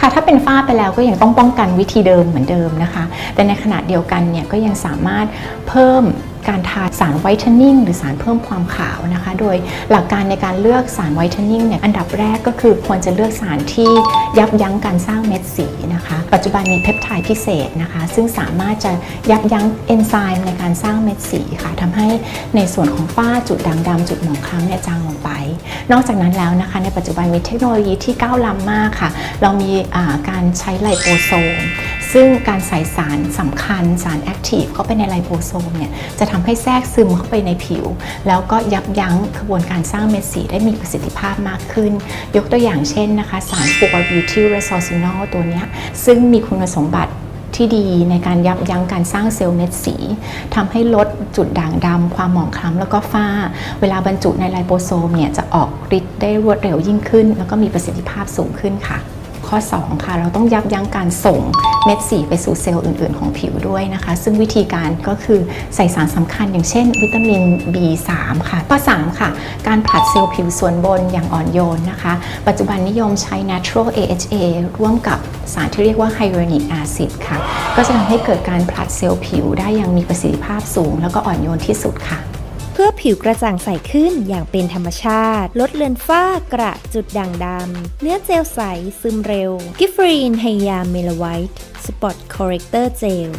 ค่ะถ้าเป็นฝ้าไปแล้วก็ยังต้องป้องกันวิธีเดิมเหมือนเดิมนะคะ แต่ในขณะเดียวกันเนี่ยก็ยังสามารถเพิ่ม การทาสารไวท์เทนนิ่งหรือสารเพิ่มความขาวนะคะ โดยหลักการในการเลือกสารไวท์เทนนิ่งเนี่ยอันดับแรกก็คือควรจะเลือกสารที่ยับยั้งการสร้างเม็ดสีนะคะ ปัจจุบันมีเพปไทด์พิเศษนะคะ ซึ่งสามารถจะยับยั้งเอนไซม์ในการสร้างเม็ดสีค่ะทำให้ในส่วนของฝ้าจุดด่างดำจุดหมองคล้ำเนี่ยจางลงไป นอกจากนั้นแล้วนะคะ ในปัจจุบันมีเทคโนโลยีที่ก้าวล้ำมากค่ะ เรามีการใช้ไลโปโซม ซึ่งการใส่สารสำคัญสารแอคทีฟเข้าไปในไลโปโซมเนี่ยจะทำให้แทรกซึมเข้าไปในผิว แล้วก็ยับยั้งกระบวนการสร้างเม็ดสีได้มีประสิทธิภาพมากขึ้น ยกตัวอย่างเช่นนะคะ สาร 4 butyl resorcinol ตัวเนี้ยซึ่งมีคุณสมบัติที่ดีในการยับยั้งการสร้างเซลล์เม็ดสีทำให้ลดจุดด่างดำความหมองคล้ำแล้วก็ฝ้า เวลาบรรจุในไลโปโซมเนี่ยจะออกฤทธิ์ได้รวดเร็วยิ่งขึ้น แล้วก็มีประสิทธิภาพสูงขึ้นค่ะ ข้อ 2 ค่ะ เราต้องยับยั้งการส่งเม็ดสีไปสู่เซลล์อื่น ๆ ของผิวด้วยนะคะ ซึ่งวิธีการก็คือใส่สารสำคัญอย่างเช่น วิตามิน B3 ค่ะ ข้อ 3 ค่ะ การผลัดเซลล์ผิวส่วนบนอย่างอ่อนโยนนะคะ ปัจจุบันนิยมใช้ natural AHA ร่วมกับสารที่เรียกว่า hyaluronic acid ค่ะ ก็จะทำให้เกิดการผลัดเซลล์ผิวได้อย่างมีประสิทธิภาพสูง แล้วก็อ่อนโยนที่สุดค่ะ เพื่อผิวกระจ่างใสขึ้นอย่างเป็นธรรมชาติ ลดเลือนฝ้ากระจุดด่างดำ เนื้อเจลใสซึมเร็ว กิฟรีนไฮยาเมลไวท์สปอตคอร์เรคเตอร์เจล